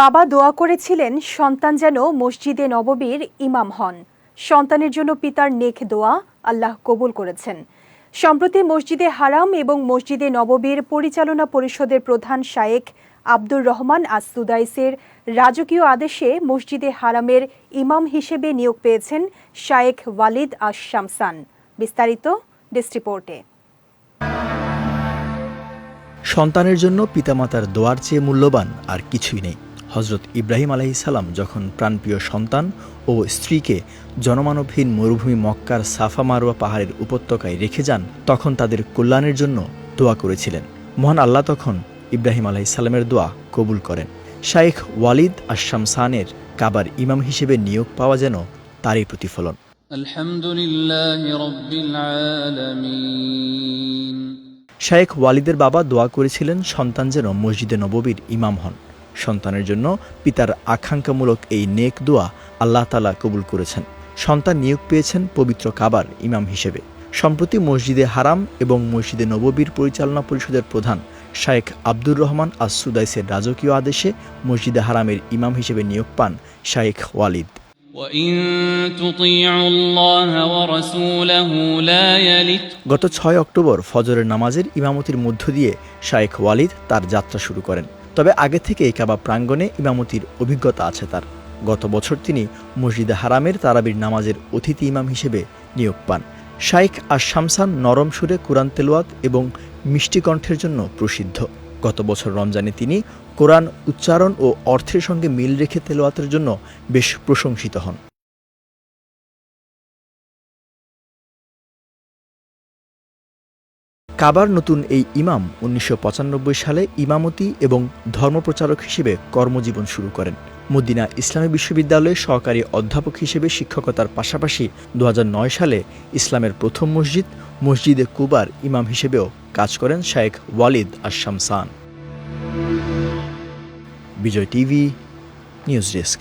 বাবা দোয়া করেছিলেন, সন্তান যেন মসজিদে নববীর ইমাম হন। সন্তানের জন্য পিতার নেক দোয়া আল্লাহ কবুল করেছেন। সম্প্রতি মসজিদে হারাম এবং মসজিদে নববীর পরিচালনা পরিষদের প্রধান শায়েক আব্দুর রহমান আসুদাইসের রাজকীয় আদেশে মসজিদে হারামের ইমাম হিসেবে নিয়োগ পেয়েছেন শায়েক ওয়ালিদ আশ শামসান বিস্তারিত ডেস্ক রিপোর্টে। সন্তানের জন্য পিতামাতার দোয়ার চেয়ে মূল্যবান আর কিছুই নেই। হজরত ইব্রাহিম আলাইসাল্লাম যখন প্রাণপ্রিয় সন্তান ও স্ত্রীকে জনমানবহীন মরুভূমি মক্কার সাফা মারোয়া পাহাড়ের উপত্যকায় রেখে যান তখন তাদের কল্যাণের জন্য দোয়া করেছিলেন। মহান আল্লাহ তখন ইব্রাহিম আলাইসাল্লামের দোয়া কবুল করেন। শাইখ ওয়ালিদ আশামসানের কাবার ইমাম হিসেবে নিয়োগ পাওয়া যেন তারই প্রতিফলন। শায়েখ ওয়ালিদের বাবা দোয়া করেছিলেন সন্তান যেন মসজিদে নববীর ইমাম হন। সন্তানের জন্য পিতার আকাঙ্ক্ষামূলক এই নেক দোয়া আল্লাহ তালা কবুল করেছেন। সন্তান নিয়োগ পেয়েছেন পবিত্র কাবার ইমাম হিসেবে। সম্প্রতি মসজিদে হারাম এবং মসজিদে নববীর পরিচালনা পরিষদের প্রধান শায়েখ আব্দুর রহমান আসুদাইসের রাজকীয় আদেশে মসজিদে হারামের ইমাম হিসেবে নিয়োগ পান শায়েখ ওয়ালিদ। গত ছয় অক্টোবর ফজরের নামাজের ইমামতির মধ্য দিয়ে শায়েখ ওয়ালিদ তার যাত্রা শুরু করেন। তবে আগে থেকে কাবা প্রাঙ্গণে ইমামতির অভিজ্ঞতা আছে তার। গত বছর তিনি মসজিদে হারামের তারাবির নামাজের অতিথি ইমাম হিসেবে নিয়োগ পান। শাইখ আর শামসান নরম সুরে কোরআন তেলোয়াত এবং মিষ্টি কণ্ঠের জন্য প্রসিদ্ধ। গত বছর রমজানে তিনি কোরআন উচ্চারণ ও অর্থের সঙ্গে মিল রেখে তেলোয়াতের জন্য বেশ প্রশংসিত হন। কাবার নতুন এই ইমাম উনিশশো পঁচানব্বই সালে ইমামতি এবং ধর্মপ্রচারক হিসেবে কর্মজীবন শুরু করেন। মদিনা ইসলামী বিশ্ববিদ্যালয়ে সহকারী অধ্যাপক হিসেবে শিক্ষকতার পাশাপাশি দু হাজার নয় সালে ইসলামের প্রথম মসজিদ, মসজিদে কুবার ইমাম হিসেবেও কাজ করেন Shaikh Walid Ashamsan Bijoy TV, news desk.